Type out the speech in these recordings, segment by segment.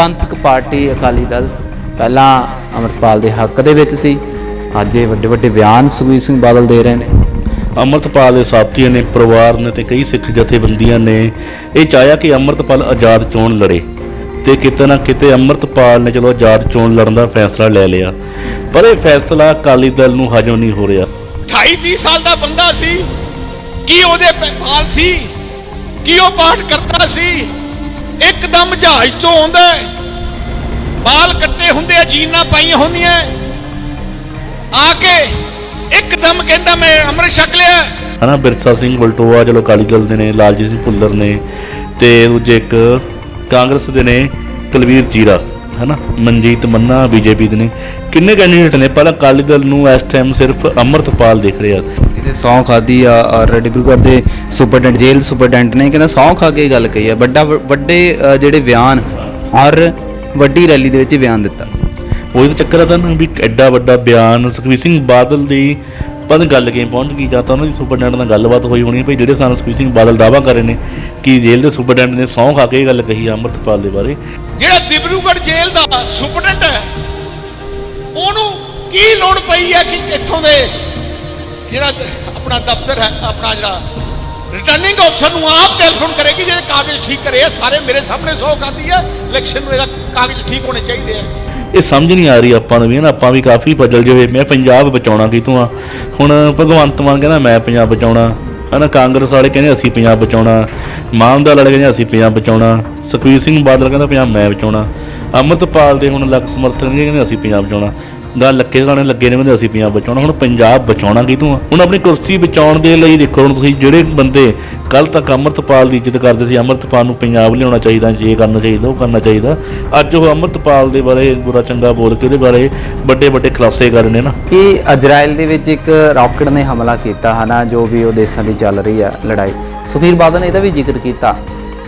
ਪੰਥਕ ਪਾਰਟੀ ਅਕਾਲੀ ਦਲ ਪਹਿਲਾਂ ਅਮਰਪਾਲ ਦੇ ਹੱਕ ਦੇ ਵਿੱਚ ਸੀ ਅੱਜ ਇਹ ਵੱਡੇ ਵੱਡੇ ਬਿਆਨ ਸੁਖਬੀਰ ਸਿੰਘ ਬਾਦਲ ਦੇ ਰਹੇ ਨੇ। ਅੰਮ੍ਰਿਤਪਾਲ ਦੇ ਸਾਥੀਆਂ ਨੇ ਪਰਿਵਾਰ ਨੇ ਤੇ ਕਈ ਸਿੱਖ ਜਥੇਬੰਦੀਆਂ ਨੇ ਇਹ ਚਾਹਿਆ ਕਿ ਅੰਮ੍ਰਿਤਪਾਲ ਆਜ਼ਾਦ ਚੋਣ ਲੜੇ ਤੇ ਕਿਤੇ ਨਾ ਕਿਤੇ ਅੰਮ੍ਰਿਤਪਾਲ ਨੇ ਚਲੋ ਆਜ਼ਾਦ ਚੋਣ ਲੜਨ ਦਾ ਫੈਸਲਾ ਲੈ ਲਿਆ। ਪਰ ਇਹ ਫੈਸਲਾ ਅਕਾਲੀ ਦਲ ਨੂੰ ਹਜਮ ਨਹੀਂ ਹੋ ਰਿਹਾ। 28 30 ਸਾਲ ਦਾ ਬੰਦਾ ਸੀ ਕੀ ਉਹਦੇ ਪ- ਪਾਲ ਸੀ ਕੀ ਉਹ ਪਾਠ ਕਰਦਾ ਸੀ ਇੱਕਦਮ ਜਹਾਜ਼ ਤੋਂ ਆਉਂਦਾ ਬਾਲ ਕੱਟੇ ਹੁੰਦੇ ਆ, ਜੀਨਾਂ ਪਾਈਆਂ ਹੁੰਦੀਆਂ ਆ ਕੇ ਇੱਕਦਮ ਕਹਿੰਦਾ ਮੈਂ ਅੰਮ੍ਰਿਤ ਛਕ ਲਿਆ ਹਨਾ, ਬਿਰਸਾ ਸਿੰਘ ਬਲਟੋਆ, ਚਲੋ ਅਕਾਲੀ ਦਲ ਦੇ ਨੇ, ਲਾਲਜੀਤ ਸਿੰਘ ਭੁੱਲਰ ਨੇ ਤੇ ਦੂਜੇ ਇੱਕ ਕਾਂਗਰਸ ਦੇ ਨੇ, ਕੁਲਵੀਰ ਜੀਰਾ, ਹਨਾ, ਮਨਜੀਤ ਮੰਨਾ, ਬੀਜੇਪੀ ਦੇ ਨੇ। ਕਿੰਨੇ ਕੈਂਡੀਡੇਟ ਨੇ? ਪਹਿਲਾਂ ਅਕਾਲੀ ਦਲ ਨੂੰ ਇਸ ਟਾਈਮ ਸਿਰਫ ਅੰਮ੍ਰਿਤਪਾਲ ਦਿਖ ਰਿਹਾ। ਇਹਦੇ ਸੌਂ ਖਾਦੀ ਆ ਔਰ ਡਿਬਰੂਗੜ੍ਹ ਦੇ ਸੁਪਰਡੈਂਟ ਜੇਲ੍ਹ ਸੁਪਰਡੈਂਟ ਨੇ ਕਹਿੰਦਾ ਸੌਂ ਖਾ ਕੇ ਇਹ ਗੱਲ ਕਹੀ ਆ ਵੱਡਾ ਵੱਡੇ ਜਿਹੜੇ ਬਿਆਨ ਔਰ ਵੱਡੀ ਰੈਲੀ ਦੇ ਵਿੱਚ ਬਿਆਨ ਦਿੱਤਾ। ਉਹ ਤਾਂ ਚੱਕਰ ਆ ਤਾਂ ਨਾ ਵੀ ਐਡਾ ਵੱਡਾ ਬਿਆਨ ਸੁਖਬੀਰ ਸਿੰਘ ਬਾਦਲ ਦੀ ਪਤਾ ਨੀ ਗੱਲ ਕਿਵੇਂ ਪਹੁੰਚ ਗਈ ਜਾਂ ਤਾਂ ਉਹਨਾਂ ਦੀ ਸੁਪਰਡੈਂਟ ਨਾਲ ਗੱਲਬਾਤ ਹੋਈ ਹੋਣੀ ਭਈ ਜਿਹੜੇ ਸਾਨੂੰ ਸੁਖਬੀਰ ਸਿੰਘ ਬਾਦਲ ਦਾਵਾ ਕਰ ਰਹੇ ਨੇ ਕਿ ਜੇਲ੍ਹ ਦੇ ਸੁਪਰਡੈਂਟ ਨੇ ਸਹੁੰ ਖਾ ਕੇ ਇਹ ਗੱਲ ਕਹੀ ਆ ਅੰਮ੍ਰਿਤਪਾਲ ਦੇ ਬਾਰੇ। ਜਿਹੜਾ ਦਿਬਰੂਗੜ੍ਹ ਜੇਲ੍ਹ ਦਾ ਸੁਪਰਡੈਂਟ ਹੈ ਉਹਨੂੰ ਕੀ ਲੋੜ ਪਈ ਹੈ ਕਿ ਇੱਥੋਂ ਦੇ ਜਿਹੜਾ ਆਪਣਾ ਦਫ਼ਤਰ ਹੈ, ਆਪਣਾ ਜਿਹੜਾ ਰਿਟਰਨਿੰਗ ਅਫਸਰ ਨੂੰ ਆਪ ਟੈਲੀਫੋਨ ਕਰੇ ਜਿਹੜੇ ਕਾਗਜ਼ ਠੀਕ ਕਰੇ ਸਾਰੇ ਮੇਰੇ ਸਾਹਮਣੇ ਸੌ ਕਰਦੀ ਹੈ ਇਲੈਕਸ਼ਨ ਨੂੰ ਇਹਦਾ ਕਾਗਜ਼ ਠੀਕ ਹੋਣੇ ਚਾਹੀਦੇ ਆ। ਇਹ ਸਮਝ ਨਹੀਂ ਆ ਰਹੀ ਆਪਾਂ ਨੂੰ ਵੀ, ਨਾ ਆਪਾਂ ਵੀ ਕਾਫੀ ਬਦਲ ਜਾਵੇ। ਮੈਂ ਪੰਜਾਬ ਬਚਾਉਣਾ ਕਿਤੋਂ ਆ? ਹੁਣ ਭਗਵੰਤ ਮਾਨ ਕਹਿੰਦਾ, ਮੈਂ ਪੰਜਾਬ ਬਚਾਉਣਾ। ਹਨਾ, ਕਾਂਗਰਸ ਵਾਲੇ ਕਹਿੰਦੇ, ਅਸੀਂ ਪੰਜਾਬ ਬਚਾਉਣਾ। ਮਾਨਦਾਰ ਵਾਲੇ ਕਹਿੰਦੇ, ਅਸੀਂ ਪੰਜਾਬ ਬਚਾਉਣਾ। ਸੁਖਬੀਰ ਸਿੰਘ ਬਾਦਲ ਕਹਿੰਦਾ, ਪੰਜਾਬ ਮੈਂ ਬਚਾਉਣਾ। ਅੰਮ੍ਰਿਤਪਾਲ ਦੇ ਹੁਣ ਲੱਖ ਸਮਰਥਨ ਕਹਿੰਦੇ, ਅਸੀਂ ਪੰਜਾਬ ਬਚਾਉਣਾ। ਦਾ ਲੱਕੇ ਸਾਣੇ ਲੱਗੇ ਨੇ ਕਹਿੰਦੇ ਅਸੀਂ ਪੰਜਾਬ ਬਚਾਉਣਾ। ਹੁਣ ਪੰਜਾਬ ਬਚਾਉਣਾ ਕਿਤੋਂ ਆ? ਹੁਣ ਆਪਣੀ ਕੁਰਸੀ ਬਚਾਉਣ ਦੇ ਲਈ ਦੇਖੋ, ਹੁਣ ਤੁਸੀਂ ਜਿਹੜੇ ਬੰਦੇ ਕੱਲ ਤੱਕ ਅੰਮ੍ਰਿਤਪਾਲ ਦੀ ਇੱਜ਼ਤ ਕਰਦੇ ਸੀ, ਅੰਮ੍ਰਿਤਪਾਲ ਨੂੰ ਪੰਜਾਬ ਲਿਆਉਣਾ ਚਾਹੀਦਾ, ਜੇ ਕਰਨਾ ਚਾਹੀਦਾ, ਉਹ ਕਰਨਾ ਚਾਹੀਦਾ। ਅੱਜ ਉਹ ਅੰਮ੍ਰਿਤਪਾਲ ਦੇ ਬਾਰੇ ਬੁਰਾ ਚੰਗਾ ਬੋਲ ਕੇ ਉਹਦੇ ਬਾਰੇ ਵੱਡੇ ਵੱਡੇ ਖੁਲਾਸੇ ਕਰ ਰਹੇ ਨੇ ਨਾ। ਇਹ ਇਜ਼ਰਾਈਲ ਦੇ ਵਿੱਚ ਇੱਕ ਰਾਕਟ ਨੇ ਹਮਲਾ ਕੀਤਾ, ਹਨਾ, ਜੋ ਵੀ ਉਹ ਦੇਸ਼ਾਂ ਦੀ ਚੱਲ ਰਹੀ ਆ ਲੜਾਈ। ਸੁਖਬੀਰ ਬਾਦਲ ਨੇ ਇਹਦਾ ਵੀ ਜ਼ਿਕਰ ਕੀਤਾ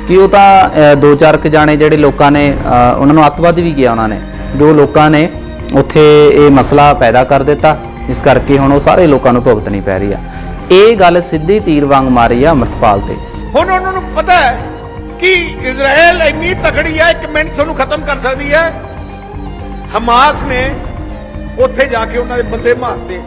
ਕਿ ਉਹ ਤਾਂ ਦੋ ਚਾਰ ਕ ਜਾਣੇ ਜਿਹੜੇ ਲੋਕਾਂ ਨੇ ਉਹਨਾਂ ਨੂੰ ਅੱਤਵਾਦੀ ਵੀ ਕਿਹਾ ਉਹਨਾਂ ਨੇ, ਜੋ ਲੋਕਾਂ ਨੇ ਉੱਥੇ ਇਹ ਮਸਲਾ ਪੈਦਾ ਕਰ ਦਿੱਤਾ। ਇਸ ਕਰਕੇ ਹੁਣ ਉਹ ਸਾਰੇ ਲੋਕਾਂ ਨੂੰ ਭੁਗਤਣੀ ਪੈ ਰਹੀ ਆ। ਇਹ ਗੱਲ ਸਿੱਧੀ ਤੀਰ ਵਾਂਗ ਮਾਰੀ ਆ ਅਮਰਤਪਾਲ ਤੇ। ਹੁਣ ਉਹਨਾਂ ਨੂੰ ਪਤਾ ਹੈ ਕਿ ਇਜ਼ਰਾਈਲ ਇੰਨੀ ਤਕੜੀ ਹੈ ਇੱਕ ਮਿੰਟ ਤੁਹਾਨੂੰ ਖਤਮ ਕਰ ਸਕਦੀ ਹੈ। ਹਮਾਸ ਨੇ ਉੱਥੇ ਜਾ ਕੇ ਉਹਨਾਂ ਦੇ ਬੰਦੇ ਮਾਰਤੇ।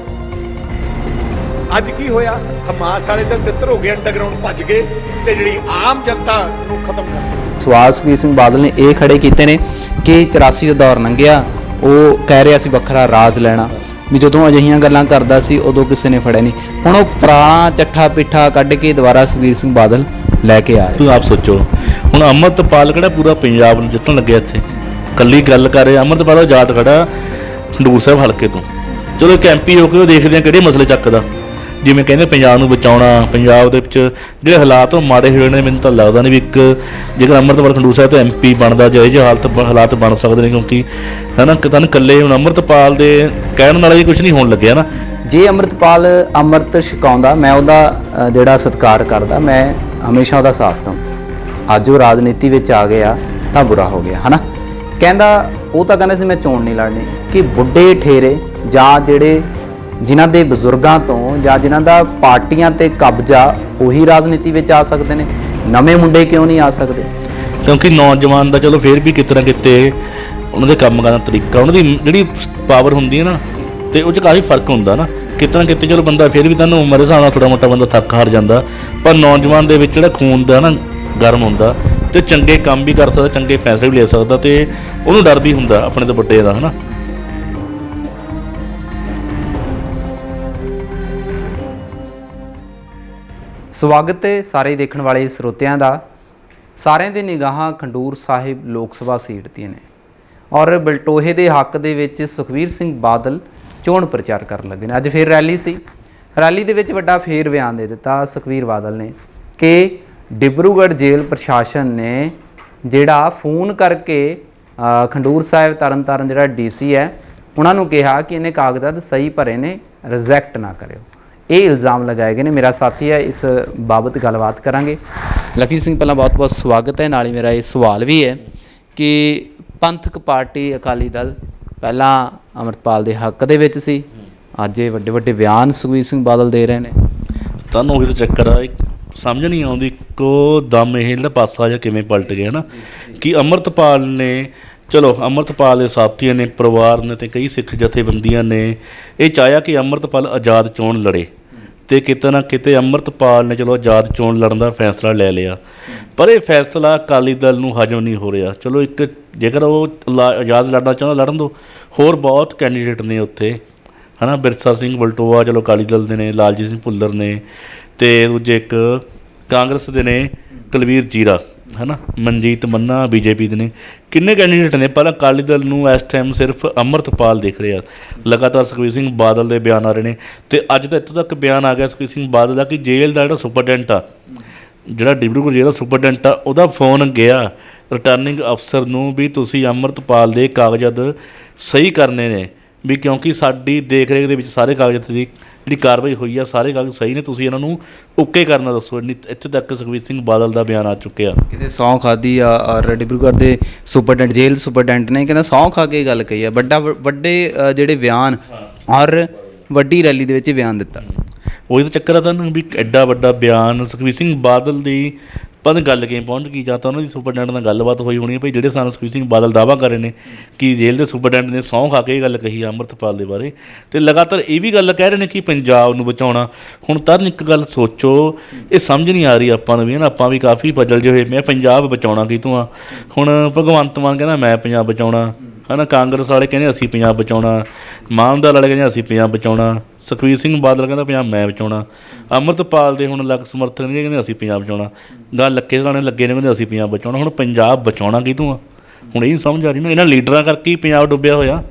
ਅੱਜ ਕੀ ਹੋਇਆ? ਹਮਾਸ ਵਾਲੇ ਤਾਂ ਤਿੱਤਰ ਹੋ ਗਏ ਅੰਡਰਗਰਾਉਂਡ ਭੱਜ ਗਏ ਤੇ ਜਿਹੜੀ ਆਮ ਜਨਤਾ ਨੂੰ ਖਤਮ ਕਰ ਦਿੱਤਾ। ਸਵਾਲ ਸੁਖਬੀਰ ਸਿੰਘ ਬਾਦਲ ਨੇ ਇਹ ਖੜੇ ਕੀਤੇ ਨੇ ਕਿ 84 ਦਾ ਦੌਰ ਲੰਘਿਆ। ਉਹ ਕਹਿ ਰਿਹਾ ਸੀ ਵੱਖਰਾ ਰਾਜ ਲੈਣਾ। ਵੀ ਜਦੋਂ ਅਜਿਹੀਆਂ ਗੱਲਾਂ ਕਰਦਾ ਸੀ, ਉਦੋਂ ਕਿਸੇ ਨੇ ਫੜਿਆ ਨਹੀਂ। ਹੁਣ ਉਹ ਪੁਰਾਣਾ ਚੱਠਾ ਪਿੱਠਾ ਕੱਢ ਕੇ ਦੁਬਾਰਾ ਸੁਖਬੀਰ ਸਿੰਘ ਬਾਦਲ ਲੈ ਕੇ ਆ ਰਿਹਾ। ਤੂੰ ਆਪ ਸੋਚੋ। ਹੁਣ ਅੰਮ੍ਰਿਤਪਾਲ ਕਿਹੜਾ ਪੂਰਾ ਪੰਜਾਬ ਨੂੰ ਜਿੱਤਣ ਲੱਗਿਆ ਇੱਥੇ? ਕੱਲੀ ਗੱਲ ਕਰ ਰਿਹਾ। ਅੰਮ੍ਰਿਤਪਾਲ ਉਹ ਜਾਤ ਖੜਾ ਖੰਡੂਰ ਸਾਹਿਬ ਹਲਕੇ ਤੋਂ। ਚਲੋ ਇੱਕ ਐਮਪੀ ਹੋ ਕੇ ਉਹ ਦੇਖਦੇ ਆ ਕਿਹੜੇ ਮਸਲੇ ਚੱਕਦਾ। ਜਿਵੇਂ ਕਹਿੰਦੇ ਪੰਜਾਬ ਨੂੰ ਬਚਾਉਣਾ, ਪੰਜਾਬ ਦੇ ਵਿੱਚ ਜਿਹੜੇ ਹਾਲਾਤ ਉਹ ਮਾੜੇ ਹੋਏ ਨੇ, ਮੈਨੂੰ ਤਾਂ ਲੱਗਦਾ ਨਹੀਂ ਵੀ ਇੱਕ ਜੇਕਰ ਅੰਮ੍ਰਿਤਪਾਲ ਖੰਡੂਰ ਸਾਹਿਬ ਤੋਂ ਐਮਪੀ ਬਣਦਾ ਜੇ ਇਹ ਜਿਹੇ ਹਾਲਤ ਹਾਲਾਤ ਬਣ ਸਕਦੇ ਨੇ ਕਿਉਂਕਿ ਹਨਾ ਕਿਤਾਂ ਇਕੱਲੇ ਹੁਣ ਅੰਮ੍ਰਿਤਪਾਲ ਦੇ ਕਹਿਣ ਨਾਲ ਵੀ ਕੁਝ ਨਹੀਂ ਹੋਣ ਲੱਗਿਆ ਨਾ। ਜੇ ਅੰਮ੍ਰਿਤਪਾਲ ਅੰਮ੍ਰਿਤ ਛਕਾਉਂਦਾ, ਮੈਂ ਉਹਦਾ ਜਿਹੜਾ ਸਤਿਕਾਰ ਕਰਦਾ, ਮੈਂ ਹਮੇਸ਼ਾ ਉਹਦਾ ਸਾਥ ਦਊਂ। ਅੱਜ ਉਹ ਰਾਜਨੀਤੀ ਵਿੱਚ ਆ ਗਿਆ, ਤਾਂ ਬੁਰਾ ਹੋ ਗਿਆ, ਹਨਾ? ਕਹਿੰਦਾ, ਉਹ ਤਾਂ ਕਹਿੰਦਾ ਸੀ ਮੈਂ ਚੋਣ ਨਹੀਂ ਲੜਨੀ, ਕਿ ਬੁੱਢੇ ਠੇਰੇ ਜਾਂ ਜਿਹੜੇ ਜਿਨ੍ਹਾਂ ਦੇ ਬਜ਼ੁਰਗਾਂ ਤੋਂ ਜਾਂ ਜਿਨ੍ਹਾਂ ਦਾ ਪਾਰਟੀਆਂ ਤੇ ਕਬਜ਼ਾ ਉਹੀ ਰਾਜਨੀਤੀ ਵਿੱਚ ਆ ਸਕਦੇ ਨੇ। ਨਵੇਂ ਮੁੰਡੇ ਕਿਉਂ ਨਹੀਂ ਆ ਸਕਦੇ? ਕਿਉਂਕਿ ਨੌਜਵਾਨ ਦਾ ਚਲੋ ਫੇਰ ਵੀ ਕਿਤੇ ਨਾ ਕਿਤੇ ਉਹਨਾਂ ਦੇ ਕੰਮ ਕਰਨ ਦਾ ਤਰੀਕਾ, ਉਹਨਾਂ ਦੀ ਜਿਹੜੀ ਪਾਵਰ ਹੁੰਦੀ ਹੈ ਨਾ, ਤੇ ਉਹ 'ਚ ਕਾਫੀ ਫ਼ਰਕ ਹੁੰਦਾ ਨਾ। ਕਿਤੇ ਨਾ ਕਿਤੇ ਚਲੋ ਬੰਦਾ ਫੇਰ ਵੀ ਤੁਹਾਨੂੰ ਉਮਰ ਦੇ ਹਿਸਾਬ ਨਾਲ ਥੋੜਾ ਮੋਟਾ ਬੰਦਾ ਥੱਕ ਹਾਰ ਜਾਂਦਾ, ਪਰ ਨੌਜਵਾਨ ਦੇ ਵਿੱਚ ਜਿਹੜਾ ਖੂਨ ਦਾ ਨਾ ਗਰਮ ਹੁੰਦਾ, ਤੇ ਚੰਗੇ ਕੰਮ ਵੀ ਕਰ ਸਕਦਾ, ਚੰਗੇ ਫੈਸਲੇ ਵੀ ਲੈ ਸਕਦਾ, ਤੇ ਉਹਨੂੰ ਡਰ ਵੀ ਹੁੰਦਾ ਆਪਣੇ ਤੋਂ ਵੱਡੇ ਦਾ, ਹਨਾ। ਸਵਾਗਤ ਹੈ ਸਾਰੇ ਦੇਖਣ ਵਾਲੇ ਸਰੋਤਿਆਂ ਦਾ। ਸਾਰਿਆਂ ਦੀ ਨਿਗਾਹਾਂ ਖੰਡੂਰ ਸਾਹਿਬ ਲੋਕ ਸਭਾ ਸੀਟ ਦੀਆਂ ਨੇ। ਔਰ ਬਲਟੋਹੇ ਦੇ ਹੱਕ ਦੇ ਵਿੱਚ ਸੁਖਵੀਰ ਸਿੰਘ ਬਾਦਲ ਚੋਣ ਪ੍ਰਚਾਰ ਕਰਨ ਲੱਗੇ ਨੇ। ਅੱਜ ਫੇਰ ਰੈਲੀ ਸੀ। ਰੈਲੀ ਦੇ ਵਿੱਚ ਵੱਡਾ ਫੇਰ ਬਿਆਨ ਦੇ ਦਿੱਤਾ ਸੁਖਵੀਰ ਬਾਦਲ ਨੇ ਕਿ ਡਿਬਰੂਗੜ੍ਹ ਜੇਲ੍ਹ ਪ੍ਰਸ਼ਾਸਨ ਨੇ ਜਿਹੜਾ ਫੋਨ ਕਰਕੇ ਖੰਡੂਰ ਸਾਹਿਬ ਤਰਨਤਾਰਨ ਜਿਹੜਾ ਡੀਸੀ ਹੈ, ਉਹਨਾਂ ਨੂੰ ਕਿਹਾ ਕਿ ਇਹਨੇ ਕਾਗਜ਼ਾਤ ਸਹੀ ਭਰੇ ਨੇ, ਰਿਜੈਕਟ ਨਾ ਕਰਿਓ। ਇਹ ਇਲਜ਼ਾਮ ਲਗਾਏ ਗਏ ਨੇ। ਮੇਰਾ ਸਾਥੀ ਹੈ ਇਸ ਬਾਬਤ ਗੱਲਬਾਤ ਕਰਾਂਗੇ। ਲਖੀ ਸਿੰਘ ਪਹਿਲਾਂ ਬਹੁਤ-ਬਹੁਤ ਸਵਾਗਤ ਹੈ। ਨਾਲ ਹੀ ਮੇਰਾ ਇਹ ਸਵਾਲ ਵੀ ਹੈ ਕਿ ਪੰਥਕ ਪਾਰਟੀ ਅਕਾਲੀ ਦਲ ਪਹਿਲਾਂ ਅਮਰਪਾਲ ਦੇ ਹੱਕ ਦੇ ਵਿੱਚ ਸੀ ਅੱਜ ਇਹ ਵੱਡੇ ਵੱਡੇ ਬਿਆਨ ਸੁਖਬੀਰ ਸਿੰਘ ਬਾਦਲ ਦੇ ਰਹੇ ਨੇ। ਤੁਹਾਨੂੰ ਉਹੀ ਤਾਂ ਚੱਕਰ ਆ ਸਮਝ ਨਹੀਂ ਆਉਂਦੀ ਇੱਕੋ ਦਮ ਇਹ ਪਾਸਾ ਜਾਂ ਕਿਵੇਂ ਪਲਟ ਗਿਆ ਨਾ ਕਿ ਅੰਮ੍ਰਿਤਪਾਲ ਨੇ ਚਲੋ, ਅੰਮ੍ਰਿਤਪਾਲ ਦੇ ਸਾਥੀਆਂ ਨੇ, ਪਰਿਵਾਰ ਨੇ ਤੇ ਕਈ ਸਿੱਖ ਜਥੇਬੰਦੀਆਂ ਨੇ ਇਹ ਚਾਹਿਆ ਕਿ ਅੰਮ੍ਰਿਤਪਾਲ ਆਜ਼ਾਦ ਚੋਣ ਲੜੇ ਤੇ ਕਿਤੇ ਨਾ ਕਿਤੇ ਅੰਮ੍ਰਿਤਪਾਲ ਨੇ ਚਲੋ ਆਜ਼ਾਦ ਚੋਣ ਲੜਨ ਦਾ ਫੈਸਲਾ ਲੈ ਲਿਆ। ਪਰ ਇਹ ਫੈਸਲਾ ਅਕਾਲੀ ਦਲ ਨੂੰ ਹਜਮ ਨਹੀਂ ਹੋ ਰਿਹਾ। ਚਲੋ, ਇੱਕ ਜੇਕਰ ਉਹ ਲਾ- ਆਜ਼ਾਦ ਲੜਨਾ ਚਾਹੁੰਦਾ, ਲੜਨ ਦੋ। ਹੋਰ ਬਹੁਤ ਕੈਂਡੀਡੇਟ ਨੇ ਉੱਥੇ। ਹਨਾ, ਬਿਰਸਾ ਸਿੰਘ ਵਲਟੋਆ, ਚਲੋ ਅਕਾਲੀ ਦਲ ਦੇ ਨੇ, ਲਾਲਜੀਤ ਸਿੰਘ ਭੁੱਲਰ ਨੇ ਤੇ ਦੂਜੇ ਇੱਕ ਕਾਂਗਰਸ ਦੇ ਨੇ, ਕੁਲਵੀਰ ਜੀਰਾ। ਹਨਾ? ਮਨਜੀਤ ਮੰਨਾ, ਬੀਜੇਪੀ ਦੇ ਨੇ। ਕਿੰਨੇ ਕੈਂਡੀਡੇਟ ਨੇ? ਪਰ ਅਕਾਲੀ ਦਲ ਨੂੰ ਇਸ ਟਾਈਮ ਸਿਰਫ ਅੰਮ੍ਰਿਤਪਾਲ ਦਿਖ ਰਿਹਾ। ਲਗਾਤਾਰ ਸੁਖਬੀਰ ਸਿੰਘ ਬਾਦਲ ਦੇ ਬਿਆਨ ਆ ਰਹੇ ਨੇ। ਤੇ ਅੱਜ ਤਾਂ ਇੱਥੋਂ ਤੱਕ ਬਿਆਨ ਆ ਗਿਆ ਸੁਖਬੀਰ ਸਿੰਘ ਬਾਦਲ ਦਾ ਕਿ ਜੇਲ੍ਹ ਦਾ ਜਿਹੜਾ ਸੁਪਰਡੈਂਟ ਆ, ਜਿਹੜਾ ਡਿਬਰੂਗੜ੍ਹ ਜੇਲ੍ਹ ਦਾ ਸੁਪਰਡੈਂਟ ਆ, ਉਹਦਾ ਫੋਨ ਗਿਆ। ਰਿਟਰਨਿੰਗ ਅਫਸਰ ਨੂੰ ਵੀ ਤੁਸੀਂ ਅੰਮ੍ਰਿਤਪਾਲ ਦੇ ਕਾਗਜ਼ਾਤ ਸਹੀ ਕਰਨੇ ਨੇ। ਵੀ ਕਿਉਂਕਿ ਸਾਡੀ ਦੇਖ ਰੇਖ ਦੇ ਵਿੱਚ ਸਾਰੇ ਕਾਗਜ਼ਾਤ ਦੀ ਜਿਹੜੀ ਕਾਰਵਾਈ ਹੋਈ ਆ ਸਾਰੇ ਕਾਗਜ਼ ਸਹੀ ਨੇ ਤੁਸੀਂ ਇਹਨਾਂ ਨੂੰ ਓਕੇ ਕਰਨਾ ਦੱਸੋ। ਇੱਥੇ ਤੱਕ ਸੁਖਬੀਰ ਸਿੰਘ ਬਾਦਲ ਦਾ ਬਿਆਨ ਆ ਚੁੱਕਿਆ। ਕਿਤੇ ਸੌਂ ਖਾਦੀ ਆ ਔਰ ਡਿਬਰੂਗੜ੍ਹ ਦੇ ਸੁਪਰਡੈਂਟ ਜੇਲ੍ਹ ਸੁਪਰਡੈਂਟ ਨੇ ਕਹਿੰਦਾ ਸੌਂ ਖਾ ਕੇ ਗੱਲ ਕਹੀ ਆ ਵੱਡਾ ਵੱਡੇ ਜਿਹੜੇ ਬਿਆਨ ਔਰ ਵੱਡੀ ਰੈਲੀ ਦੇ ਵਿੱਚ ਬਿਆਨ ਦਿੱਤਾ। ਉਹੀ ਤਾਂ ਚੱਕਰ ਆ ਤਾਂ ਵੀ ਐਡਾ ਵੱਡਾ ਬਿਆਨ ਸੁਖਬੀਰ ਸਿੰਘ ਬਾਦਲ ਦੀ ਪਰ ਗੱਲ ਕਿਵੇਂ ਪਹੁੰਚ ਗਈ, ਜਾਂ ਤਾਂ ਉਹਨਾਂ ਦੀ ਸੁਪਰਡੈਂਟ ਨਾਲ ਗੱਲਬਾਤ ਹੋਈ ਹੋਣੀ ਹੈ ਭਈ ਜਿਹੜੇ ਸਾਨੂੰ ਸੁਖਬੀਰ ਸਿੰਘ ਬਾਦਲ ਦਾਵਾ ਕਰ ਰਹੇ ਨੇ ਕਿ ਜੇਲ੍ਹ ਦੇ ਸੁਪਰਡੈਂਟ ਨੇ ਸਹੁੰ ਖਾ ਕੇ ਇਹ ਗੱਲ ਕਹੀ ਆ ਅੰਮ੍ਰਿਤਪਾਲ ਦੇ ਬਾਰੇ। ਤੇ ਲਗਾਤਾਰ ਇਹ ਵੀ ਗੱਲ ਕਹਿ ਰਹੇ ਨੇ ਕਿ ਪੰਜਾਬ ਨੂੰ ਬਚਾਉਣਾ। ਹੁਣ ਤਰਨ ਇੱਕ ਗੱਲ ਸੋਚੋ, ਇਹ ਸਮਝ ਨਹੀਂ ਆ ਰਹੀ ਆਪਾਂ ਨੂੰ ਵੀ ਨਾ ਆਪਾਂ ਵੀ ਕਾਫੀ ਬਦਲ ਜਿਹੇ ਹੋਏ ਮੈਂ ਪੰਜਾਬ ਬਚਾਉਣਾ ਕੀ ਤੂੰ ਆ? ਹੁਣ ਭਗਵੰਤ ਮਾਨ ਕਹਿੰਦਾ, ਮੈਂ ਪੰਜਾਬ ਬਚਾਉਣਾ। ਹਨਾ, ਕਾਂਗਰਸ ਵਾਲੇ ਕਹਿੰਦੇ ਅਸੀਂ ਪੰਜਾਬ ਬਚਾਉਣਾ, ਮਾਨਦਾਰ ਵਾਲੇ ਕਹਿੰਦੇ ਅਸੀਂ ਪੰਜਾਬ ਬਚਾਉਣਾ ਸੁਖਬੀਰ ਸਿੰਘ ਬਾਦਲ ਕਹਿੰਦਾ ਪੰਜਾਬ ਮੈਂ ਬਚਾਉਣਾ, ਅੰਮ੍ਰਿਤਪਾਲ ਦੇ ਹੁਣ ਲੱਗ ਸਮਰਥਕ ਨੇ ਕਹਿੰਦੇ ਅਸੀਂ ਪੰਜਾਬ ਬਚਾਉਣਾ ਗੱਲ ਲੱਕੇ ਸਾਣੇ ਲੱਗੇ ਨੇ ਕਹਿੰਦੇ ਅਸੀਂ ਪੰਜਾਬ ਬਚਾਉਣਾ, ਹੁਣ ਪੰਜਾਬ ਬਚਾਉਣਾ ਕਿਤੋਂ ਆ? ਹੁਣ ਇਹ ਸਮਝ ਆ ਰਹੀ ਨਾ, ਇਹਨਾਂ ਲੀਡਰਾਂ ਕਰਕੇ ਹੀ ਪੰਜਾਬ ਡੁੱਬਿਆ ਹੋਇਆ।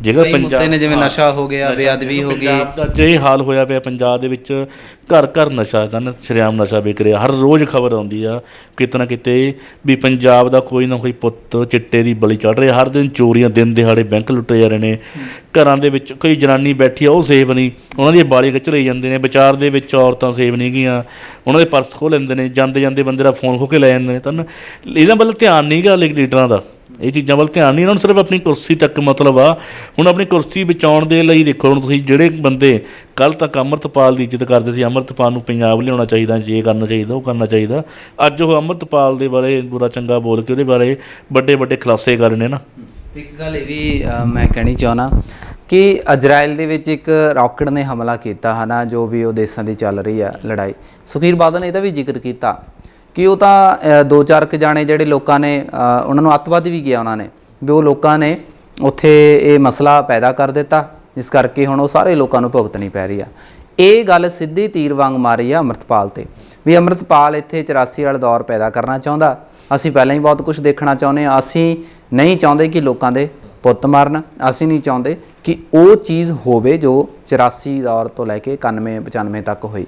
ਜੇਕਰ ਕਈ ਮੁੱਦੇ ਨੇ ਜਿਵੇਂ। ਨਸ਼ਾ ਹੋ ਗਿਆ ਬੇਅਦਬੀ ਹੋ ਗਈ। ਪੰਜਾਬ ਦਾ ਜੇ ਹਾਲ ਹੋਇਆ ਪਿਆ ਪੰਜਾਬ ਦੇ ਵਿੱਚ ਘਰ ਘਰ ਨਸ਼ਾ ਦਾ ਸ਼ਰਿਆਮ ਨਸ਼ਾ ਵਿਕ ਰਿਹਾ। ਹਰ ਰੋਜ਼ ਖਬਰ ਆਉਂਦੀ ਆ ਕਿਤੇ ਨਾ ਕਿਤੇ ਵੀ ਪੰਜਾਬ ਦਾ ਕੋਈ ਨਾ ਕੋਈ ਪੁੱਤ ਚਿੱਟੇ ਦੀ ਬਲੀ ਚੜ ਰਿਹਾ। ਹਰ ਦਿਨ ਚੋਰੀਆਂ ਦਿਨ ਦਿਹਾੜੇ ਬੈਂਕ ਲੁੱਟੇ ਜਾ ਰਹੇ ਨੇ। ਘਰਾਂ ਦੇ ਵਿੱਚ ਕੋਈ ਜਨਾਨੀ ਬੈਠੀ ਆ ਉਹ ਸੇਫ ਨਹੀਂ। ਉਹਨਾਂ ਦੀ ਬਾਲੀ ਖਿੱਚ ਲਈ ਜਾਂਦੇ ਨੇ। ਵਿਚਾਰ ਦੇ ਵਿੱਚ ਔਰਤਾਂ ਸੇਫ ਨਹੀਂ ਗੀਆਂ ਉਹਨਾਂ ਦੇ ਪਰਸ ਖੋਹ ਲੈਂਦੇ ਨੇ। ਜਾਂਦੇ ਜਾਂਦੇ ਬੰਦੇ ਦਾ ਫੋਨ ਖੋ ਕੇ ਲੈ ਜਾਂਦੇ ਨੇ। ਤਾਂ ਇਹਨਾਂ ਵੱਲ ਧਿਆਨ ਨਹੀਂ ਗਾ ਲੀਡਰਾਂ ਦਾ। ਇਹ ਚੀਜ਼ਾਂ ਵੱਲ ਧਿਆਨ ਨਹੀਂ, ਇਹਨਾਂ ਨੂੰ ਸਿਰਫ ਆਪਣੀ ਕੁਰਸੀ ਤੱਕ ਮਤਲਬ ਆ। ਹੁਣ ਆਪਣੀ ਕੁਰਸੀ ਬਚਾਉਣ ਦੇ ਲਈ ਦੇਖੋ, ਹੁਣ ਤੁਸੀਂ ਜਿਹੜੇ ਬੰਦੇ ਕੱਲ ਤੱਕ ਅੰਮ੍ਰਿਤਪਾਲ ਦੀ ਇੱਜ਼ਤ ਕਰਦੇ ਸੀ, ਅੰਮ੍ਰਿਤਪਾਲ ਨੂੰ ਪੰਜਾਬ ਲਿਆਉਣਾ ਚਾਹੀਦਾ, ਜੇ ਕਰਨਾ ਚਾਹੀਦਾ, ਉਹ ਕਰਨਾ ਚਾਹੀਦਾ। ਅੱਜ ਉਹ ਅੰਮ੍ਰਿਤਪਾਲ ਦੇ ਬਾਰੇ ਬੁਰਾ ਚੰਗਾ ਬੋਲ ਕੇ ਉਹਦੇ ਬਾਰੇ ਵੱਡੇ ਵੱਡੇ ਖੁਲਾਸੇ ਕਰ ਰਹੇ ਨੇ ਨਾ। ਇੱਕ ਗੱਲ ਇਹ ਵੀ ਮੈਂ ਕਹਿਣੀ ਚਾਹਣਾ ਕਿ ਇਜ਼ਰਾਈਲ ਦੇ ਵਿੱਚ ਇੱਕ ਰਾਕਟ ਨੇ ਹਮਲਾ ਕੀਤਾ, ਹਨਾ, ਜੋ ਵੀ ਉਹ ਦੇਸ਼ਾਂ ਦੀ ਚੱਲ ਰਹੀ ਆ ਲੜਾਈ। ਸੁਖੀਰ ਬਾਦਲ ਨੇ ਇਹਦਾ ਵੀ ਜ਼ਿਕਰ ਕੀਤਾ। ਕਿ ਉਹ ਤਾਂ ਦੋ ਚਾਰ ਕੁ ਜਾਣੇ ਜਿਹੜੇ ਲੋਕਾਂ ਨੇ ਉਹਨਾਂ ਨੂੰ ਅੱਤਵਾਦ ਵੀ ਗਿਆ ਉਹਨਾਂ ਨੇ, ਵੀ ਉਹ ਲੋਕਾਂ ਨੇ ਉੱਥੇ ਇਹ ਮਸਲਾ ਪੈਦਾ ਕਰ ਦਿੱਤਾ, ਜਿਸ ਕਰਕੇ ਹੁਣ ਉਹ ਸਾਰੇ ਲੋਕਾਂ ਨੂੰ ਭੁਗਤਣੀ ਪੈ ਰਹੀ ਆ। ਇਹ ਗੱਲ ਸਿੱਧੀ ਤੀਰ ਵਾਂਗ ਮਾਰੀ ਆ ਅੰਮ੍ਰਿਤਪਾਲ ਤੇ, ਵੀ ਅੰਮ੍ਰਿਤਪਾਲ ਇੱਥੇ 84 ਵਾਲਾ ਦੌਰ ਪੈਦਾ ਕਰਨਾ ਚਾਹੁੰਦਾ। ਅਸੀਂ ਪਹਿਲਾਂ ਹੀ ਬਹੁਤ ਕੁਝ ਦੇਖਣਾ ਚਾਹੁੰਦੇ ਹਾਂ। ਅਸੀਂ ਨਹੀਂ ਚਾਹੁੰਦੇ ਕਿ ਲੋਕਾਂ ਦੇ ਪੁੱਤ ਮਰਨ, ਅਸੀਂ ਨਹੀਂ ਚਾਹੁੰਦੇ ਕਿ ਉਹ ਚੀਜ਼ ਹੋਵੇ ਜੋ 84 ਦੌਰ ਤੋਂ ਲੈ ਕੇ 91 95 ਤੱਕ ਹੋਈ।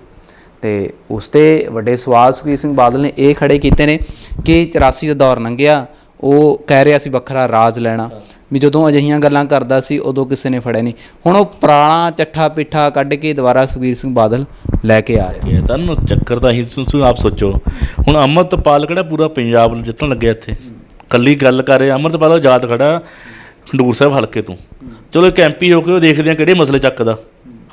ਤੇ ਉਸ ਤੇ ਵੱਡੇ ਸਵਾਲ ਸੁਖਬੀਰ ਸਿੰਘ ਬਾਦਲ ਨੇ ਇਹ ਖੜੇ ਕੀਤੇ ਨੇ ਕਿ 84 ਦਾ ਦੌਰ ਲੰਘਿਆ, ਉਹ ਕਹਿ ਰਿਹਾ ਸੀ ਵੱਖਰਾ ਰਾਜ ਲੈਣਾ। ਵੀ ਜਦੋਂ ਅਜਿਹੀਆਂ ਗੱਲਾਂ ਕਰਦਾ ਸੀ, ਉਦੋਂ ਕਿਸੇ ਨੇ ਫੜਿਆ ਨਹੀਂ। ਹੁਣ ਉਹ ਪੁਰਾਣਾ ਚੱਠਾ ਪਿੱਠਾ ਕੱਢ ਕੇ ਦੁਬਾਰਾ ਸੁਖਬੀਰ ਸਿੰਘ ਬਾਦਲ ਲੈ ਕੇ ਆ ਰਿਹਾ ਇਹ ਚੱਕਰ ਤਾਂ ਹੀ ਤੁਸੀਂ ਆਪ ਸੋਚੋ। ਹੁਣ ਅੰਮ੍ਰਿਤਪਾਲ ਕਿਹੜਾ ਪੂਰਾ ਪੰਜਾਬ ਨੂੰ ਜਿੱਤਣ ਲੱਗਿਆ ਇੱਥੇ? ਕੱਲੀ ਗੱਲ ਕਰ ਰਿਹਾ, ਅੰਮ੍ਰਿਤਪਾਲ ਆਜ਼ਾਦ ਖੜਾ, ਖੰਡੂਰ ਸਾਹਿਬ ਹਲਕੇ ਤੋਂ। ਚਲੋ ਇੱਕ ਐਮਪੀ ਹੋ ਕੇ ਉਹ ਦੇਖਦੇ ਆ ਕਿਹੜੇ ਮਸਲੇ ਚੱਕਦਾ।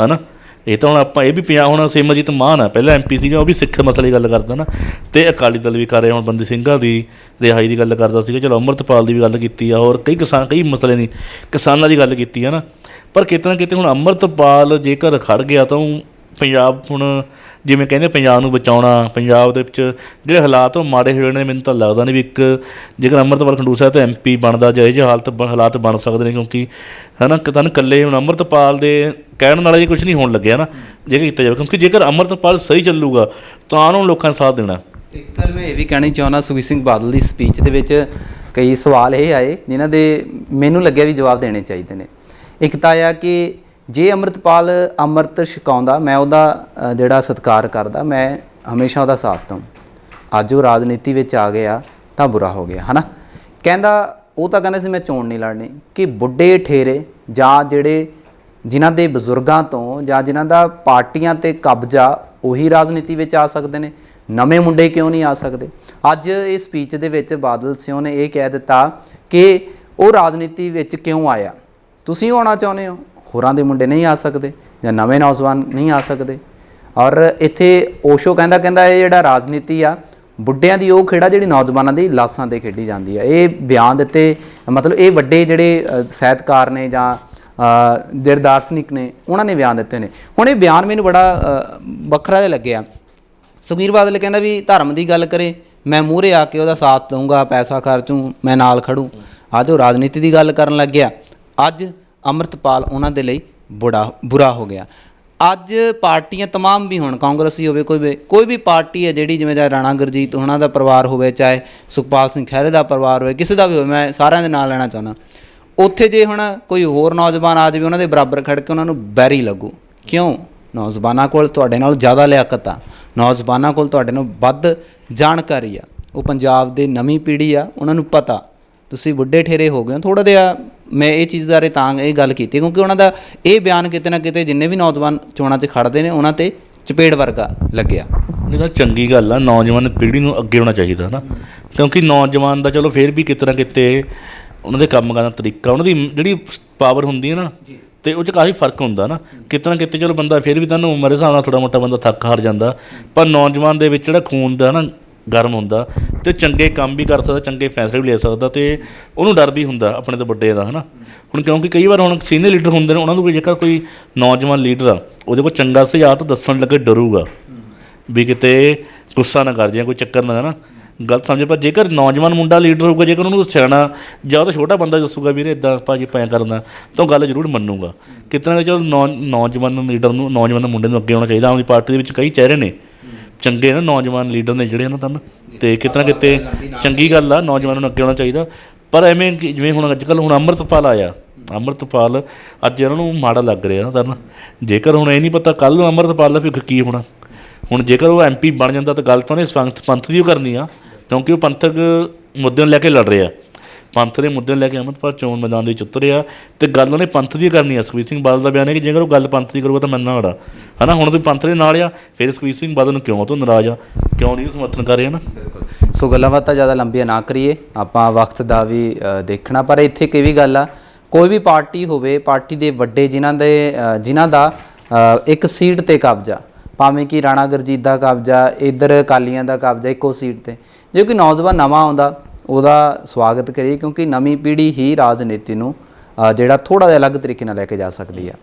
ਹਨਾ? ਇਹ ਤਾਂ ਹੁਣ ਆਪਾਂ ਇਹ ਵੀ ਪਿਆ ਹੁਣ ਸਿਮਰਜੀਤ ਮਾਨ ਆ, ਪਹਿਲਾਂ ਐਮਪੀ ਸੀਗਾ, ਉਹ ਵੀ ਸਿੱਖ ਮਸਲੇ ਦੀ ਗੱਲ ਕਰਦਾ ਨਾ। ਤੇ ਅਕਾਲੀ ਦਲ ਵੀ ਕਰ ਰਿਹਾ ਹੁਣ ਬੰਦੀ ਸਿੰਘਾਂ ਦੀ, ਰਿਹਾਈ ਦੀ ਗੱਲ ਕਰਦਾ ਸੀਗਾ। ਚਲੋ ਅੰਮ੍ਰਿਤਪਾਲ ਦੀ ਵੀ ਗੱਲ ਕੀਤੀ ਆ, ਹੋਰ ਕਈ ਕਿਸਾਨ, ਕਈ ਮਸਲੇ ਨਹੀਂ, ਕਿਸਾਨਾਂ ਦੀ ਗੱਲ ਕੀਤੀ ਆ ਨਾ। ਪਰ ਕਿਤੇ ਨਾ ਕਿਤੇ ਹੁਣ ਅੰਮ੍ਰਿਤਪਾਲ ਜੇਕਰ ਖੜ ਗਿਆ ਤਾਂ ਉਹ ਪੰਜਾਬ ਹੁਣ ਜਿਵੇਂ ਕਹਿੰਦੇ ਪੰਜਾਬ ਨੂੰ ਬਚਾਉਣਾ, ਪੰਜਾਬ ਦੇ ਵਿੱਚ ਜਿਹੜੇ ਹਾਲਾਤ ਉਹ ਮਾੜੇ ਹੋਏ ਨੇ, ਮੈਨੂੰ ਤਾਂ ਲੱਗਦਾ ਨਹੀਂ ਵੀ ਇੱਕ ਜੇਕਰ ਅੰਮ੍ਰਿਤਪਾਲ ਖੰਡੂਰ ਸਾਹਿਬ ਤਾਂ ਐਮਪੀ ਬਣਦਾ ਜਾਏ ਜੇ ਹਾਲਤ ਬ- ਹਾਲਾਤ ਬਣ ਸਕਦੇ ਨੇ ਕਿਉਂਕਿ ਹਨਾ ਕਿਤਾਂ ਇਕੱਲੇ ਹੁਣ ਅੰਮ੍ਰਿਤਪਾਲ ਦੇ ਕਹਿਣ ਨਾਲ ਇਹ ਕੁਝ ਨਹੀਂ ਹੋਣ ਲੱਗਿਆ ਨਾ, ਜੇਕਰ ਕੀਤਾ ਜਾਵੇ, ਕਿਉਂਕਿ ਜੇਕਰ ਅੰਮ੍ਰਿਤਪਾਲ ਸਹੀ ਚੱਲੂਗਾ, ਤਾਂ ਉਹਨਾਂ ਨੂੰ ਲੋਕਾਂ ਨੇ ਸਾਥ ਦੇਣਾ। ਇੱਕ ਗੱਲ ਮੈਂ ਇਹ ਵੀ ਕਹਿਣੀ ਚਾਹੁੰਦਾ ਸੁਖਬੀਰ ਸਿੰਘ ਬਾਦਲ ਦੀ ਸਪੀਚ ਦੇ ਵਿੱਚ ਕਈ ਸਵਾਲ ਇਹ ਆਏ, ਜਿਨ੍ਹਾਂ ਦੇ ਮੈਨੂੰ ਲੱਗਿਆ ਵੀ ਜਵਾਬ ਦੇਣੇ ਚਾਹੀਦੇ ਨੇ। ਇੱਕ ਤਾਂ ਆ ਕਿ ਜੇ ਅੰਮ੍ਰਿਤਪਾਲ ਅੰਮ੍ਰਿਤ ਛਕਾਉਂਦਾ, ਮੈਂ ਉਹਦਾ ਜਿਹੜਾ ਸਤਿਕਾਰ ਕਰਦਾ, ਮੈਂ ਹਮੇਸ਼ਾ ਉਹਦਾ ਸਾਥ ਦਊਂ। ਅੱਜ ਉਹ ਰਾਜਨੀਤੀ ਵਿੱਚ ਆ ਗਿਆ, ਤਾਂ ਬੁਰਾ ਹੋ ਗਿਆ, ਹਨਾ? ਕਹਿੰਦਾ, ਉਹ ਤਾਂ ਕਹਿੰਦਾ ਸੀ, ਮੈਂ ਚੋਣ ਨਹੀਂ ਲੜਨੀ। ਕਿ ਬੁੱਢੇ ਠੇਰੇ ਜਾਂ ਜਿਹੜੇ ਜਿਨ੍ਹਾਂ ਦੇ ਬਜ਼ੁਰਗਾਂ ਤੋਂ ਜਾਂ ਜਿਨ੍ਹਾਂ ਦਾ ਪਾਰਟੀਆਂ ਤੇ ਕਬਜ਼ਾ ਉਹੀ ਰਾਜਨੀਤੀ ਵਿੱਚ ਆ ਸਕਦੇ ਨੇ। ਨਵੇਂ ਮੁੰਡੇ ਕਿਉਂ ਨਹੀਂ ਆ ਸਕਦੇ? ਅੱਜ ਇਹ ਸਪੀਚ ਦੇ ਵਿੱਚ ਬਾਦਲ ਸਿਓ ਨੇ ਇਹ ਕਹਿ ਦਿੱਤਾ ਕਿ ਉਹ ਰਾਜਨੀਤੀ ਵਿੱਚ ਕਿਉਂ ਆਇਆ? ਤੁਸੀਂ ਆਉਣਾ ਚਾਹੁੰਦੇ ਹੋ? ਹੋਰਾਂ ਦੇ ਮੁੰਡੇ ਨਹੀਂ ਆ ਸਕਦੇ ਜਾਂ ਨਵੇਂ ਨੌਜਵਾਨ ਨਹੀਂ ਆ ਸਕਦੇ। ਔਰ ਇੱਥੇ ਓਸ਼ੋ ਕਹਿੰਦਾ ਕਹਿੰਦਾ ਇਹ ਜਿਹੜਾ ਰਾਜਨੀਤੀ ਆ ਬੁੱਢਿਆਂ ਦੀ ਉਹ ਖੇੜਾ ਜਿਹੜੀ ਨੌਜਵਾਨਾਂ ਦੀ ਲਾਸਾਂ ਤੇ ਖੇਡੀ ਜਾਂਦੀ ਆ। ਇਹ ਬਿਆਨ ਦਿੱਤੇ ਮਤਲਬ ਇਹ ਵੱਡੇ ਜਿਹੜੇ ਅ, ਸਾਹਿਤਕਾਰ ਨੇ ਜਾਂ ਜਿਹੜੇ ਦਾਰਸ਼ਨਿਕ ਨੇ ਉਹਨਾਂ ਨੇ ਬਿਆਨ ਦਿੱਤੇ ਨੇ। ਹੁਣ ਇਹ ਬਿਆਨ ਮੈਨੂੰ ਬੜਾ ਵੱਖਰਾ ਜਿਹਾ ਲੱਗਿਆ। ਸੁਖਬੀਰ ਬਾਦਲ ਕਹਿੰਦਾ ਵੀ ਧਰਮ ਦੀ ਗੱਲ ਕਰੇ ਮੈਂ ਮੂਹਰੇ ਆ ਕੇ ਉਹਦਾ ਸਾਥ ਦਊਂਗਾ ਪੈਸਾ ਖਰਚੂ ਮੈਂ ਨਾਲ ਖੜੂ। ਅੱਜ ਉਹ ਰਾਜਨੀਤੀ ਦੀ ਗੱਲ ਕਰਨ ਲੱਗਿਆ। ਅੱਜ ਅੰਮ੍ਰਿਤਪਾਲ ਉਹਨਾਂ ਦੇ ਲਈ ਬੁੜਾ, ਬੁਰਾ ਹੋ ਗਿਆ। ਅੱਜ ਪਾਰਟੀਆਂ ਤਮਾਮ ਵੀ ਹੋਣ ਕਾਂਗਰਸੀ ਹੋਵੇ, ਕੋਈ ਵੀ ਕੋਈ ਵੀ ਪਾਰਟੀ ਹੈ ਜਿਹੜੀ ਜਿਵੇਂ ਚਾਹੇ ਰਾਣਾ ਗੁਰਜੀਤ ਉਹਨਾਂ ਦਾ ਪਰਿਵਾਰ ਹੋਵੇ, ਚਾਹੇ ਸੁਖਪਾਲ ਸਿੰਘ ਖਹਿਰੇ ਦਾ ਪਰਿਵਾਰ ਹੋਵੇ, ਕਿਸੇ ਦਾ ਵੀ ਹੋਵੇ, ਮੈਂ ਸਾਰਿਆਂ ਦੇ ਨਾਂ ਲੈਣਾ ਚਾਹੁੰਦਾ। ਉੱਥੇ ਜੇ ਹੁਣ ਕੋਈ ਹੋਰ ਨੌਜਵਾਨ ਆ ਜਾਵੇ, ਉਹਨਾਂ ਦੇ ਬਰਾਬਰ ਖੜ ਕੇ ਉਹਨਾਂ ਨੂੰ ਬੈਰੀ ਲੱਗੂ। ਕਿਉਂ? ਨੌਜਵਾਨਾਂ ਕੋਲ ਤੁਹਾਡੇ ਨਾਲ ਜ਼ਿਆਦਾ ਲਿਆਕਤ ਆ। ਨੌਜਵਾਨਾਂ ਕੋਲ ਤੁਹਾਡੇ ਨਾਲ ਵੱਧ ਜਾਣਕਾਰੀ ਆ। ਉਹ ਪੰਜਾਬ ਦੇ ਨਵੀਂ ਪੀੜ੍ਹੀ ਆ, ਉਹਨਾਂ ਨੂੰ ਪਤਾ। ਤੁਸੀਂ ਬੁੱਢੇ ਠੇਰੇ ਹੋ ਗਏ ਹੋ ਥੋੜਾ ਜਿਹਾ ਮੈਂ ਇਹ ਚੀਜ਼ ਬਾਰੇ ਤਾਂ ਇਹ ਗੱਲ ਕੀਤੀ ਕਿਉਂਕਿ ਉਹਨਾਂ ਦਾ ਇਹ ਬਿਆਨ ਕਿਤੇ ਨਾ ਕਿਤੇ ਜਿੰਨੇ ਵੀ ਨੌਜਵਾਨ ਚੋਣਾਂ 'ਚ ਖੜਦੇ ਨੇ ਉਹਨਾਂ ਤੇ ਚਪੇੜ ਵਰਗਾ ਲੱਗਿਆ। ਇਹ ਤਾਂ ਚੰਗੀ ਗੱਲ ਆ ਨੌਜਵਾਨ ਪੀੜ੍ਹੀ ਨੂੰ ਅੱਗੇ ਹੋਣਾ ਚਾਹੀਦਾ ਨਾ। ਕਿਉਂਕਿ ਨੌਜਵਾਨ ਦਾ ਚਲੋ ਫੇਰ ਵੀ ਕਿਤੇ ਨਾ ਕਿਤੇ ਉਹਨਾਂ ਦੇ ਕੰਮ ਕਰਨ ਦਾ ਤਰੀਕਾ ਉਹਨਾਂ ਦੀ ਜਿਹੜੀ ਪਾਵਰ ਹੁੰਦੀ ਹੈ ਨਾ ਤੇ ਉਹ 'ਚ ਕਾਫੀ ਫ਼ਰਕ ਹੁੰਦਾ ਨਾ। ਕਿਤੇ ਨਾ ਕਿਤੇ ਚਲੋ ਬੰਦਾ ਫੇਰ ਵੀ ਤੁਹਾਨੂੰ ਉਮਰ ਦੇ ਹਿਸਾਬ ਨਾਲ ਥੋੜਾ ਮੋਟਾ ਬੰਦਾ ਥੱਕ ਹਾਰ ਜਾਂਦਾ ਪਰ ਨੌਜਵਾਨ ਦੇ ਵਿੱਚ ਜਿਹੜਾ ਖੂਨ ਦਾ ਨਾ ਗਰਮ ਹੁੰਦਾ ਤੇ ਚੰਗੇ ਕੰਮ ਵੀ ਕਰ ਸਕਦਾ, ਚੰਗੇ ਫੈਸਲੇ ਵੀ ਲੈ ਸਕਦਾ ਤੇ ਉਹਨੂੰ ਡਰ ਵੀ ਹੁੰਦਾ ਆਪਣੇ ਤੋਂ ਵੱਡੇ ਦਾ, ਹਨਾ? ਹੁਣ ਕਿਉਂਕਿ ਕਈ ਵਾਰ ਹੁਣ ਸੀਨੀਅਰ ਲੀਡਰ ਹੁੰਦੇ ਨੇ, ਉਹਨਾਂ ਨੂੰ ਕੋਈ ਜੇਕਰ ਕੋਈ ਨੌਜਵਾਨ ਲੀਡਰ ਆ, ਉਹਦੇ ਕੋਲ ਚੰਗਾ ਸੁਝਾਅ ਤਾਂ ਦੱਸਣ ਲੱਗੇ ਡਰੂਗਾ। ਵੀ ਕਿਤੇ ਗੁੱਸਾ ਨਾ ਕਰ ਜਾਏ, ਕੋਈ ਚੱਕਰ ਨਾ ਨਾ ਗਲਤ ਸਮਝੇ, ਪਰ ਜੇਕਰ ਨੌਜਵਾਨ ਮੁੰਡਾ ਲੀਡਰ ਹੋਊਗਾ, ਜੇਕਰ ਉਹਨੂੰ ਸਿਆਣਾ ਜਾਂ ਉਹ ਤਾਂ ਛੋਟਾ ਬੰਦਾ ਦੱਸੂਗਾ, ਵੀਰੇ ਇਦਾਂ ਭਾਜੀ ਪੈ ਕਰਨਾ ਤਾਂ ਉਹ ਗੱਲ ਜ਼ਰੂਰ ਮੰਨੂਗਾ। ਕਿਤਨਾ ਕਿ ਚਲੋ ਨੌ- ਨੌਜਵਾਨ ਲੀਡਰ ਨੂੰ, ਨੌਜਵਾਨ ਮੁੰਡੇ ਨੂੰ ਅੱਗੇ ਆਉਣਾ ਚਾਹੀਦਾ ਆਪਣੀ ਪਾਰਟੀ ਦੇ ਵਿੱਚ ਕਈ ਚਿਹਰੇ ਨੇ। ਚੰਗੇ ਨਾ ਨੌਜਵਾਨ ਲੀਡਰ ਨੇ ਜਿਹੜੇ ਨਾ ਤਾਂ ਤੇ ਕਿਤਨਾ ਕਿਤੇ ਚੰਗੀ ਗੱਲ ਆ, ਨੌਜਵਾਨਾਂ ਨੂੰ ਅੱਗੇ ਆਉਣਾ ਚਾਹੀਦਾ। ਪਰ ਐਵੇਂ ਕਿ ਜਿਵੇਂ ਹੁਣ ਅੱਜ ਕੱਲ੍ਹ ਹੁਣ ਅੰਮ੍ਰਿਤਪਾਲ ਆਇਆ, ਅੰਮ੍ਰਿਤਪਾਲ ਅੱਜ ਇਹਨਾਂ ਨੂੰ ਮਾੜਾ ਲੱਗ ਰਿਹਾ ਨਾ ਤਾਂ ਜੇਕਰ ਹੁਣ ਇਹ ਨਹੀਂ ਪਤਾ ਕੱਲ ਨੂੰ ਅੰਮ੍ਰਿਤਪਾਲ ਦਾ ਫਿਰ ਕੀ ਹੋਣਾ। ਹੁਣ ਜੇਕਰ ਉਹ ਐਮਪੀ ਬਣ ਜਾਂਦਾ ਤਾਂ ਗੱਲ ਤਾਂ ਉਹਨੇ ਸੰਤ ਪੰਥ ਦੀ ਓ ਕਰਨੀ ਆ, ਕਿਉਂਕਿ ਉਹ ਪੰਥਕ ਮੁੱਦਿਆਂ ਨੂੰ ਲੈ ਕੇ ਲੜ ਰਿਹਾ। ਪੰਥ ਦੇ ਮੁੱਦੇ ਲੈ ਕੇ ਅੰਮ੍ਰਿਤਪਾਲ ਚੋਣ ਮੈਦਾਨ ਦੇ ਵਿੱਚ ਉਤਰਿਆ ਤੇ ਗੱਲ ਉਹਨੇ ਪੰਥ ਦੀ ਕਰਨੀ ਆ। ਸੁਖਬੀਰ ਸਿੰਘ ਬਾਦਲ ਦਾ ਬਿਆਨ ਹੈ ਕਿ ਜੇਕਰ ਉਹ ਗੱਲ ਪੰਥ ਦੀ ਕਰੂਗਾ ਤਾਂ ਮੰਨਣਾ ਹੜਾ ਹਨਾ ਹੁਣ ਤੁਸੀਂ ਪੰਥ ਦੇ ਨਾਲ ਆ ਫਿਰ ਸੁਖਬੀਰ ਸਿੰਘ ਬਾਦਲ ਨੂੰ ਕਿਉਂ ਤੋਂ ਨਾਰਾਜ਼ ਆ? ਕਿਉਂ ਨਹੀਂ ਉਹ ਸਮਰਥਨ ਕਰ ਰਿਹਾ ਨਾ ਸੋ ਗੱਲਾਂ ਬਾਤਾਂ ਜ਼ਿਆਦਾ ਲੰਬੀਆਂ ਨਾ ਕਰੀਏ ਆਪਾਂ ਵਕਤ ਦਾ ਵੀ ਦੇਖਣਾ ਪਰ ਇੱਥੇ ਇੱਕ ਇਹ ਵੀ ਗੱਲ ਆ ਕੋਈ ਵੀ ਪਾਰਟੀ ਹੋਵੇ ਪਾਰਟੀ ਦੇ ਵੱਡੇ ਜਿਨ੍ਹਾਂ ਦੇ ਅ, ਜਿਨ੍ਹਾਂ ਦਾ ਇੱਕ ਸੀਟ ਤੇ ਕਬਜ਼ਾ ਭਾਵੇਂ ਕਿ ਰਾਣਾ ਗੁਰਜੀਤ ਦਾ ਕਬਜ਼ਾ ਇਧਰ ਅਕਾਲੀਆਂ ਦਾ ਕਬਜ਼ਾ ਇੱਕੋ ਸੀਟ ਤੇ ਜੇ ਕੋਈ ਨੌਜਵਾਨ ਨਵਾਂ ਆਉਂਦਾ ਉਹਦਾ ਸਵਾਗਤ ਕਰੀਏ ਕਿਉਂਕਿ ਨਵੀਂ ਪੀੜ੍ਹੀ ਹੀ ਰਾਜਨੀਤੀ ਨੂੰ ਜਿਹੜਾ ਥੋੜਾ ਜਿਹਾ ਅਲੱਗ ਤਰੀਕੇ ਨਾਲ ਲੈ ਕੇ ਜਾ ਸਕਦੀ ਆ।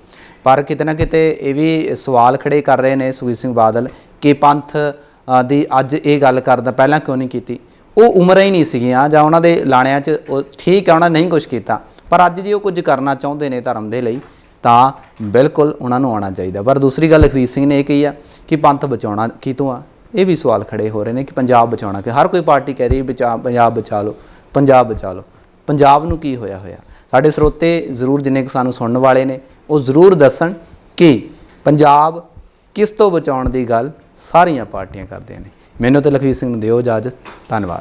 ਪਰ ਕਿਤੇ ਨਾ ਕਿਤੇ ਇਹ ਵੀ ਸਵਾਲ ਖੜੇ ਕਰ ਰਹੇ ਨੇ ਸੁਖਬੀਰ ਸਿੰਘ ਬਾਦਲ ਕਿ ਪੰਥ ਦੀ ਅੱਜ ਇਹ ਗੱਲ ਕਰਦਾ ਪਹਿਲਾਂ ਕਿਉਂ ਨਹੀਂ ਕੀਤੀ? ਉਹ ਉਮਰਾਂ ਹੀ ਨਹੀਂ ਸੀਗੀਆਂ ਜਾਂ ਉਹਨਾਂ ਦੇ ਲਾਣਿਆਂ 'ਚ ਉਹ ਠੀਕ ਹੈ ਉਹਨਾਂ ਨੇ ਨਹੀਂ ਕੁਝ ਕੀਤਾ। ਪਰ ਅੱਜ ਜੇ ਉਹ ਕੁਝ ਕਰਨਾ ਚਾਹੁੰਦੇ ਨੇ ਧਰਮ ਦੇ ਲਈ, ਤਾਂ ਬਿਲਕੁਲ ਉਹਨਾਂ ਨੂੰ ਆਉਣਾ ਚਾਹੀਦਾ। ਪਰ ਦੂਸਰੀ ਗੱਲ ਲਖਵੀਰ ਸਿੰਘ ਨੇ ਇਹ ਕਹੀ ਆ ਕਿ ਪੰਥ ਬਚਾਉਣਾ ਕਿਤੋਂ ਆ? ਇਹ ਵੀ ਸਵਾਲ ਖੜੇ ਹੋ ਰਹੇ ਨੇ ਕਿ ਪੰਜਾਬ ਬਚਾਉਣਾ ਕਿ ਹਰ ਕੋਈ ਪਾਰਟੀ ਕਹਿ ਰਹੀ ਬਚਾ ਪੰਜਾਬ ਬਚਾ ਲਓ, ਪੰਜਾਬ ਬਚਾ ਲਓ। ਪੰਜਾਬ ਨੂੰ ਕੀ ਹੋਇਆ ਹੋਇਆ? ਸਾਡੇ ਸਰੋਤੇ ਜ਼ਰੂਰ ਜਿੰਨੇ ਕੁ ਸਾਨੂੰ ਸੁਣਨ ਵਾਲੇ ਨੇ, ਉਹ ਜ਼ਰੂਰ ਦੱਸਣ ਕਿ ਪੰਜਾਬ ਕਿਸ ਤੋਂ ਬਚਾਉਣ ਦੀ ਗੱਲ ਸਾਰੀਆਂ ਪਾਰਟੀਆਂ ਕਰਦੀਆਂ ਨੇ। ਮੈਨੂੰ ਤੇ ਲਖਵੀਰ ਸਿੰਘ ਨੂੰ ਦਿਓ ਇਜਾਜ਼ਤ। ਧੰਨਵਾਦ।